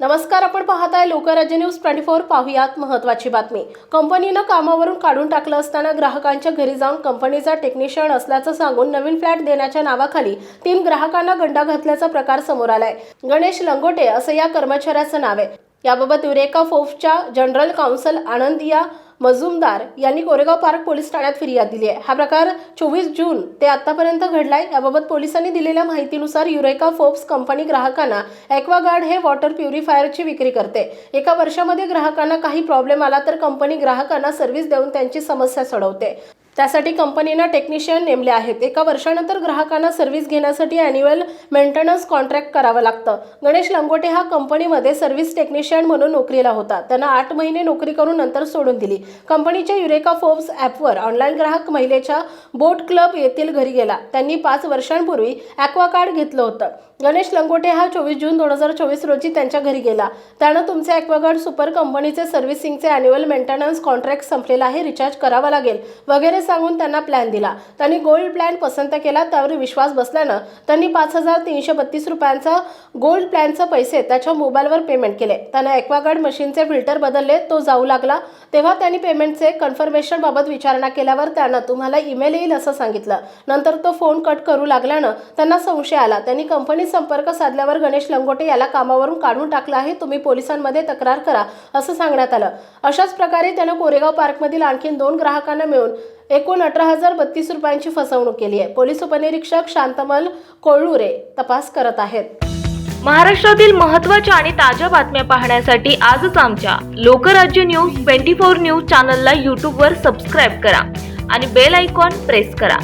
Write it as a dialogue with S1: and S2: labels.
S1: नमस्कार आपण पाहताय लोकराज्य न्यूज ट्वेंटी फोर पाहुयात महत्वाची बातमी. कंपनीनं कामावरून काढून टाकलं असताना ग्राहकांच्या घरी जाऊन कंपनीचा टेक्निशियन असल्याचं सांगून नवीन फ्लॅट देण्याच्या नावाखाली तीन ग्राहकांना गंडा घातल्याचा प्रकार समोर आलाय. गणेश लंगोटे असं या कर्मचाऱ्याचं नाव आहे. याबाबत युरेका फोफच्या जनरल काउन्सिल आनंदिया मजुमदार यांनी कोरेगाव पार्क पोलीस ठाण्यात फिर्याद दिली आहे. हा प्रकार चोवीस जून ते आतापर्यंत घडलाय. याबाबत पोलिसांनी दिलेल्या माहितीनुसार युरेका फोप्स कंपनी ग्राहकांना ॲक्वागार्ड हे वॉटर प्युरिफायरची विक्री करते. एका वर्षामध्ये ग्राहकांना काही प्रॉब्लेम आला तर कंपनी ग्राहकांना सर्व्हिस देऊन त्यांची समस्या सोडवते. त्यासाठी कंपनीनं टेक्निशियन नेमले आहेत. एका वर्षानंतर ग्राहकांना सर्व्हिस घेण्यासाठी अॅन्युअल मेंटेनन्स कॉन्ट्रॅक्ट करावं लागतं. गणेश लंगोटे हा कंपनीमध्ये सर्व्हिस टेक्निशियन म्हणून नोकरीला होता. त्यांना आठ महिने नोकरी करून नंतर सोडून दिली. कंपनीच्या युरेका फोर्ब्स ॲपवर ऑनलाईन ग्राहक महिलेच्या बोट क्लब येथील घरी गेला. त्यांनी पाच वर्षांपूर्वी ॲक्वा कार्ड घेतलं होतं. गणेश लंगोटे हा चोवीस जून दोन हजार चोवीस रोजी त्यांच्या घरी गेला. त्यानं तुमचे ॲक्वागार्ड सुपर कंपनीचे सर्व्हिसिंगचे अॅन्युअल मेंटेनन्स कॉन्ट्रॅक्ट संपलेला आहे रिचार्ज करावा लागेल वगैरे सांगून त्यांना प्लॅन दिला. त्यांनी गोल्ड प्लॅन पसंत केला त्यावर विश्वास बसल्यानं त्यांनी पाच हजार तीनशे बत्तीस रुपयांचा गोल्ड प्लॅनचे पैसे त्याच्या मोबाईलवर पेमेंट केले. त्यानं एक्वागार्ड मशीनचे फिल्टर बदलले तो जाऊ लागला. तेव्हा त्यांनी पेमेंटचे कन्फर्मेशन बाबत विचारणा केल्यावर त्यानं तुम्हाला ईमेल येईल असं सांगितलं. नंतर तो फोन कट करू लागल्यानं त्यांना संशय आला. त्यांनी कंपनीत संपर्क साधल्यावर गणेश लंगोटे याला कामावरून काढून टाकलं आहे तुम्ही पोलिसांमध्ये तक्रार करा असं सांगण्यात आलं. अशाच प्रकारे त्यानं कोरेगाव पार्कमधील आणखी दोन ग्राहकांना मिळून एकूण अठरा हजार बत्तीस रुपयांची फसवणूक केली आहे. पोलीस उपनिरीक्षक शांतमल कोळुरे तपास करत आहेत.
S2: महाराष्ट्रातील महत्त्वाच्या आणि ताज्या बातम्या पाहण्यासाठी आजच आमच्या Lokrajya news twenty four news चॅनलला यूट्यूबवर सबस्क्राईब करा आणि बेल आयकॉन प्रेस करा.